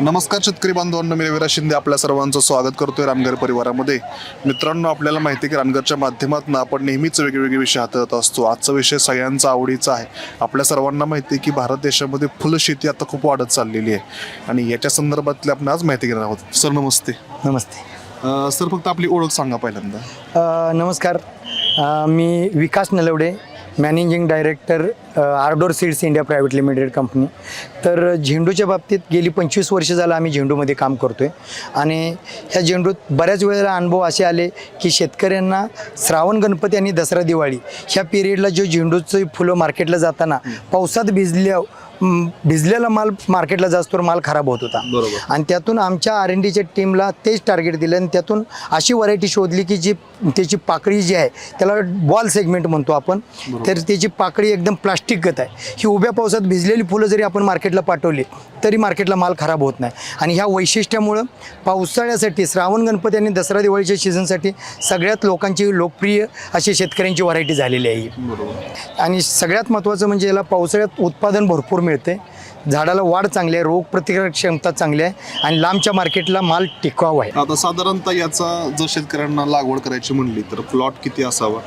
नमस्कार शेतकरी बांधवांनो मी रविराज शिंदे आपल्या सर्वांचं स्वागत करतोय रामघर परिवारामध्ये. मित्रांनो आपल्याला माहिती की रामघरच्या माध्यमातून आपण नेहमीच वेगवेगळे विषय हाताळत असतो. आजचा विषय सगळ्यांचा आवडीचा आहे. आपल्या सर्वांना माहिती आहे की भारत देशामध्ये फुलशेती आता खूप वाढत चाललेली आहे. आणि याच्या संदर्भातली आपण आज माहिती घेणार आहोत. सर नमस्ते. नमस्ते. सर फक्त आपली ओळख सांगा पहिल्यांदा. नमस्कार. मी Vikas Nalawade managing director Ardor seeds India private limited company. तर झेंडूच्या बाबतीत गेली पंचवीस वर्ष झालं आम्ही झेंडूमध्ये काम करतो आहे आणि ह्या झेंडूत बऱ्याच वेळेला अनुभव असे आले की शेतकऱ्यांना श्रावण गणपती आणि दसरा दिवाळी ह्या पिरियडला जो झेंडूचं फुलं मार्केटला जाताना पावसात भिजल्या भिजलेला माल मार्केटला जास्तवर माल खराब होत होता. बरोबर. आणि त्यातून आमच्या आर एन डीच्या टीमला तेच टार्गेट दिलं आणि त्यातून अशी व्हरायटी शोधली की जी त्याची पाकळी जी आहे त्याला बॉल सेगमेंट म्हणतो आपण तर त्याची पाकळी एकदम प्लास्टिकगत आहे. ही उभ्या पावसात भिजलेली फुलं जरी आपण मार्केटला पाठवली तरी मार्केटला माल खराब होत नाही. आणि ह्या वैशिष्ट्यामुळं पावसाळ्यासाठी श्रावण गणपती आणि दसरा दिवाळीच्या सीझनसाठी सगळ्यात लोकांची लोकप्रिय अशी शेतकऱ्यांची व्हरायटी झालेली आहे. बरोबर. आणि सगळ्यात महत्त्वाचं म्हणजे याला पावसाळ्यात उत्पादन भरपूर मिळते. झाडाला वाढ चांगली आहे रोग प्रतिकारक क्षमता चांगली आहे आणि लांबच्या मार्केटला माल टिकाऊ आहे. आता साधारणतः याचा जर शेतकऱ्यांना लागवड करायची म्हणली तर प्लॉट किती असावा?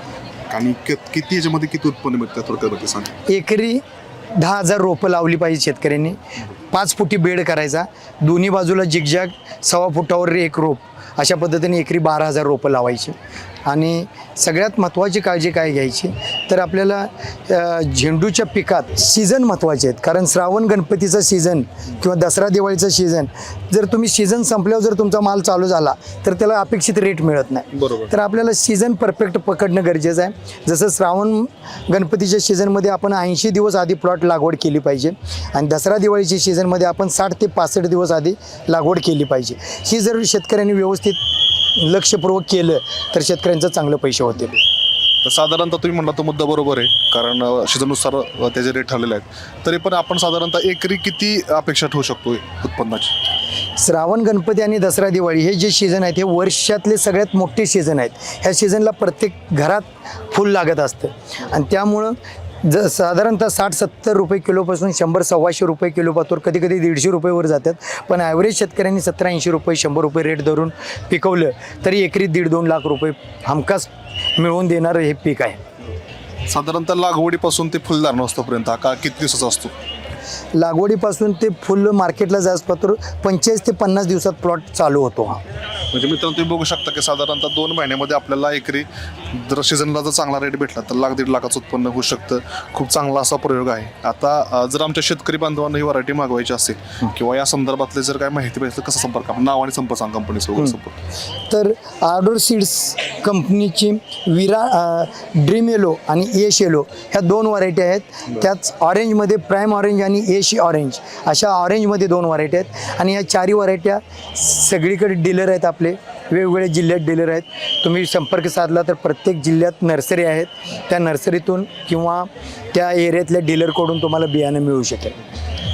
आणि किती याच्यामध्ये किती उत्पन्न मिळतं थोडक्यात सांगा. एकरी दहा हजार रोपं लावली पाहिजे शेतकऱ्यांनी. पाच फुटी बेड करायचा. दोन्ही बाजूला जिगजॅग सव्वा फुटावर एक रोप. अशा पद्धतीने एकरी बारा हजार रोपं लावायची. आणि सगळ्यात महत्त्वाची काळजी काय घ्यायची? तर आपल्याला झेंडूच्या पिकात सीझन महत्त्वाचे आहेत. कारण श्रावण गणपतीचा सीझन किंवा दसरा दिवाळीचा सीझन जर तुम्ही सीझन संपल्यावर जर तुमचा माल चालू झाला तर त्याला अपेक्षित रेट मिळत नाही. बरोबर. तर आपल्याला सीझन परफेक्ट पकडणं गरजेचं आहे. जसं श्रावण गणपतीच्या सीझनमध्ये आपण ऐंशी दिवस आधी प्लॉट लागवड केली पाहिजे. आणि दसरा दिवाळीच्या सीझनमध्ये आपण साठ ते पासष्ट दिवस आधी लागवड केली पाहिजे. ही जर शेतकऱ्यांनी व्यवस्थित लक्षपूर्वक केलं तर शेतकऱ्यांचं चांगलं पैसे होतील तर साधारणतः तुम्ही म्हणला तो मुद्दा बरोबर आहे. कारण सीझननुसार त्याचे रेट ठरलेले आहेत. तरी पण आपण साधारणतः एकरी किती अपेक्षा ठेवू शकतो उत्पन्नाची? श्रावण गणपती आणि दसरा दिवाळी हे जे सीझन आहेत हे वर्षातले सगळ्यात मोठे सीझन आहेत. ह्या सीझनला प्रत्येक घरात फुल लागत असतं. आणि त्यामुळं ज साधारणतः साठ सत्तर रुपये किलोपासून शंभर सव्वाशे रुपये किलो पातूर कधी कधी दीडशे रुपयेवर जातात. पण ॲव्हरेज शेतकऱ्यांनी सतरा ऐंशी रुपये शंभर रुपये रेट धरून पिकवलं तरी एकरी दीड दोन लाख रुपये हमखास मिळवून देणारं हे पीक आहे. साधारणतः लागवडीपासून ते फुलदार नसतोपर्यंत हा का किती दिवसाचा असतो? लागवडीपासून ते फुल मार्केटला जास्त पातूर पंचेचाळीस ते पन्नास दिवसात प्लॉट चालू होतो हा. म्हणजे मित्रांनो तुम्ही बघू शकता की साधारणतः दोन महिन्यामध्ये आपल्याला एकरी जर सीझनला जर चांगला रेट भेटला तर लाख दीड लाखाचं उत्पन्न होऊ शकतं. खूप चांगला असा प्रयोग आहे. आता जर आमच्या शेतकरी बांधवांना ही व्हरायटी मागवायची असेल किंवा या संदर्भातले जर काय माहिती पाहिजे तर कसं संपर्क आपण नाव आणि संपर्क सांग वगैरे संपर्क तर आर्डोर सीड्स कंपनीची विरा ड्रीम येलो आणि एश येलो ह्या दोन व्हरायटी आहेत. त्याच ऑरेंजमध्ये प्राईम ऑरेंज आणि एश ऑरेंज. अशा ऑरेंजमध्ये दोन व्हरायटी आहेत. आणि ह्या चारी व्हरायट्या सगळीकडे डीलर आहेत आपले वेगवेगळ्या जिल्ह्यात डीलर आहेत. तुम्ही संपर्क साधला तर प्रत्येक जिल्ह्यात नर्सरी आहेत. त्या नर्सरीतून किंवा त्या एरियातल्या डीलरकडून तुम्हाला बियाणं मिळू शकेल.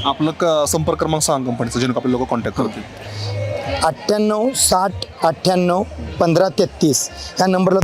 आपलं क संपर्क क्रमांक सांग कंपनीचा जेणेकरून आपले लोक कॉन्टॅक्ट करतील. अठ्ठ्याण्णव साठ अठ्ठ्याण्णव पंधरा तेहतीस. ह्या नंबरला